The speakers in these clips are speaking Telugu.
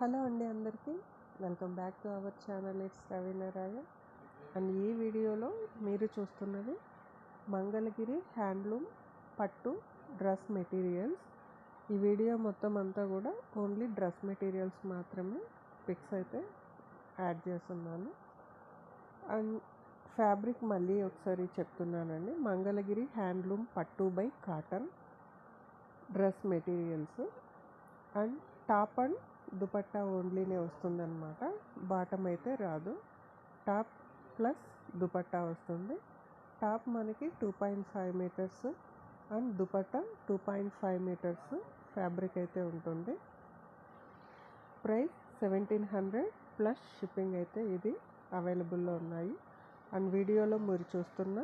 హలో అండి అందరికీ. Welcome back to our channel. It's Ravinaraya and ఈ వీడియోలో మీరు చూస్తున్నది మంగళగిరి హ్యాండ్లూమ్ పట్టు డ్రెస్ మెటీరియల్స్. ఈ వీడియో మొత్తం అంతా కూడా ఓన్లీ డ్రెస్ మెటీరియల్స్ మాత్రమే పిక్స్ అయితే యాడ్ చేస్తున్నాను. అండ్ ఫ్యాబ్రిక్ మళ్ళీ ఒకసారి చెప్తున్నానండి. మంగళగిరి హ్యాండ్లూమ్ పట్టు by cotton dress materials. And top and dupatta ఓన్లీనే వస్తుందన్నమాట. బాటమ్ అయితే రాదు. టాప్ ప్లస్ దుపట్టా వస్తుంది. టాప్ మనకి two point five metres and dupatta two point five metres fabric అయితే ఉంటుంది. Price seventeen hundred plus shipping అయితే ఇది అవైలబుల్లో ఉన్నాయి. అండ్ వీడియోలో మీరు చూస్తున్న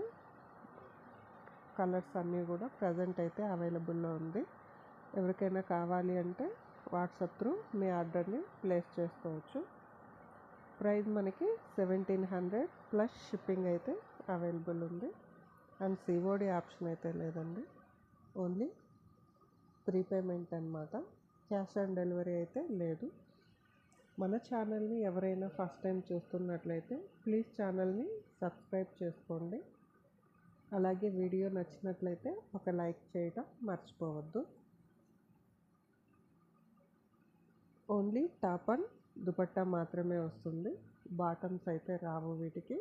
కలర్స్ అన్నీ కూడా ప్రజెంట్ అయితే అవైలబుల్లో ఉంది. ఎవరికైనా కావాలి అంటే వాట్సాప్ త్రూ మీ ఆర్డర్ని ప్లేస్ చేసుకోవచ్చు. ప్రైస్ మనకి సెవెంటీన్ హండ్రెడ్ ప్లస్ షిప్పింగ్ అయితే అవైలబుల్ ఉంది. అండ్ సిఓడి ఆప్షన్ అయితే లేదండి. ఓన్లీ ప్రీపేమెంట్ అనమాట క్యాష్ ఆన్ డెలివరీ అయితే లేదు. మన ఛానల్ని ఎవరైనా ఫస్ట్ టైం చూస్తున్నట్లయితే ప్లీజ్ ఛానల్ని సబ్స్క్రైబ్ చేసుకోండి. అలాగే వీడియో నచ్చినట్లయితే ఒక లైక్ చేయడం మర్చిపోవద్దు. ఓన్లీ టాప్ అండ్ దుపట్టా మాత్రమే వస్తుంది. బాటమ్స్ అయితే రావు వీటికి.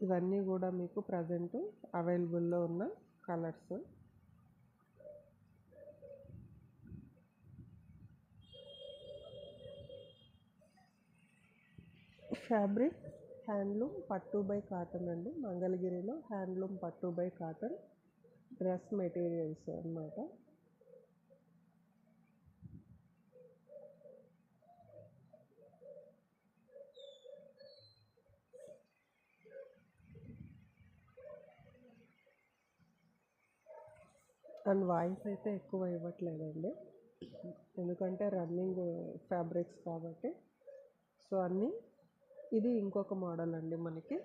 ఇవన్నీ కూడా మీకు ప్రజెంట్ అవైలబుల్లో ఉన్న కలర్స్ ఫ్యాబ్రిక్ హ్యాండ్లూమ్ పట్టు బై కాటన్ అండి. మంగళగిరిలో హ్యాండ్లూమ్ పట్టు బై కాటన్ డ్రెస్ మెటీరియల్స్ అన్నమాట. అండ్ వాయిస్ అయితే ఎక్కువ ఇవ్వట్లేదండి. ఎందుకంటే రన్నింగ్ ఫ్యాబ్రిక్స్ కాబట్టి. సో అన్నీ ఇది ఇంకొక మోడల్ అండి మనకి.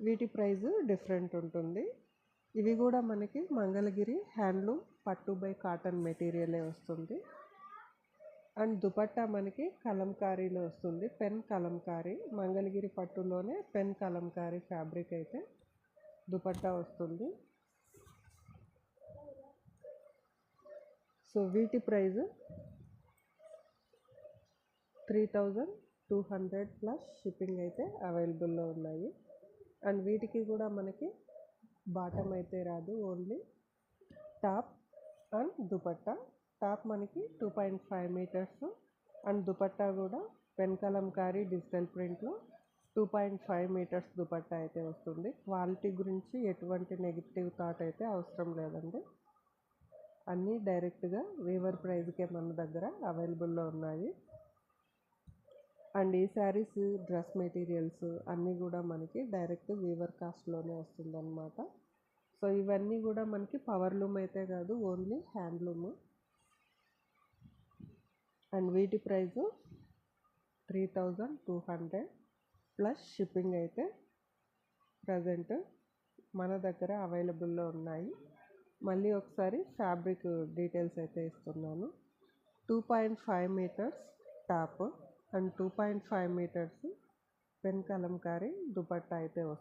వీటి ప్రైస్ డిఫరెంట్ ఉంటుంది. ఇవి కూడా మనకి మంగళగిరి హ్యాండ్లూమ్ పట్టు బై కాటన్ మెటీరియలే వస్తుంది. అండ్ దుపట్టా మనకి కలంకారీలో వస్తుంది. పెన్ కలంకారీ. మంగళగిరి పట్టులోనే పెన్ కలంకారీ ఫ్యాబ్రిక్ అయితే దుపట్టా వస్తుంది. సో వీటి price three thousand two hundred plus shipping అయితే అవైలబుల్లో ఉన్నాయి. అండ్ వీటికి కూడా మనకి బాటమ్ అయితే రాదు only top and dupatta. Top మనకి two point five metres and dupatta కూడా పెన్ కలంకారీ డిజిటల్ ప్రింట్లో two point five metres dupatta అయితే వస్తుంది. క్వాలిటీ గురించి ఎటువంటి నెగిటివ్ థాట్ అయితే అవసరం లేదండి. అన్నీ డైరెక్ట్గా వీవర్ ప్రైజ్కే మన దగ్గర అవైలబుల్లో ఉన్నాయి. అండ్ ఈ శారీస్ డ్రెస్ మెటీరియల్స్ అన్నీ కూడా మనకి డైరెక్ట్ వీవర్ కాస్ట్లోనే వస్తుందన్నమాట. సో ఇవన్నీ కూడా మనకి పవర్ లూమ్ అయితే కాదు ఓన్లీ హ్యాండ్లూమ్ అండ్ వీటి price three thousand two hundred plus shipping అయితే ప్రజెంట్ మన దగ్గర అవైలబుల్లో ఉన్నాయి. మళ్ళీ ఒకసారి ఫ్యాబ్రిక్ డీటెయిల్స్ అయితే ఇస్తున్నాను. Two point five metres top and two point five metres pen kalamkari dupatta అయితే వస్తుంది.